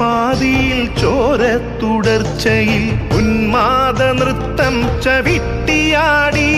പാതിയിൽ ചോര തുടർച്ചയിൽ ഉന്മാദ നൃത്തം ചവിട്ടിയാടി.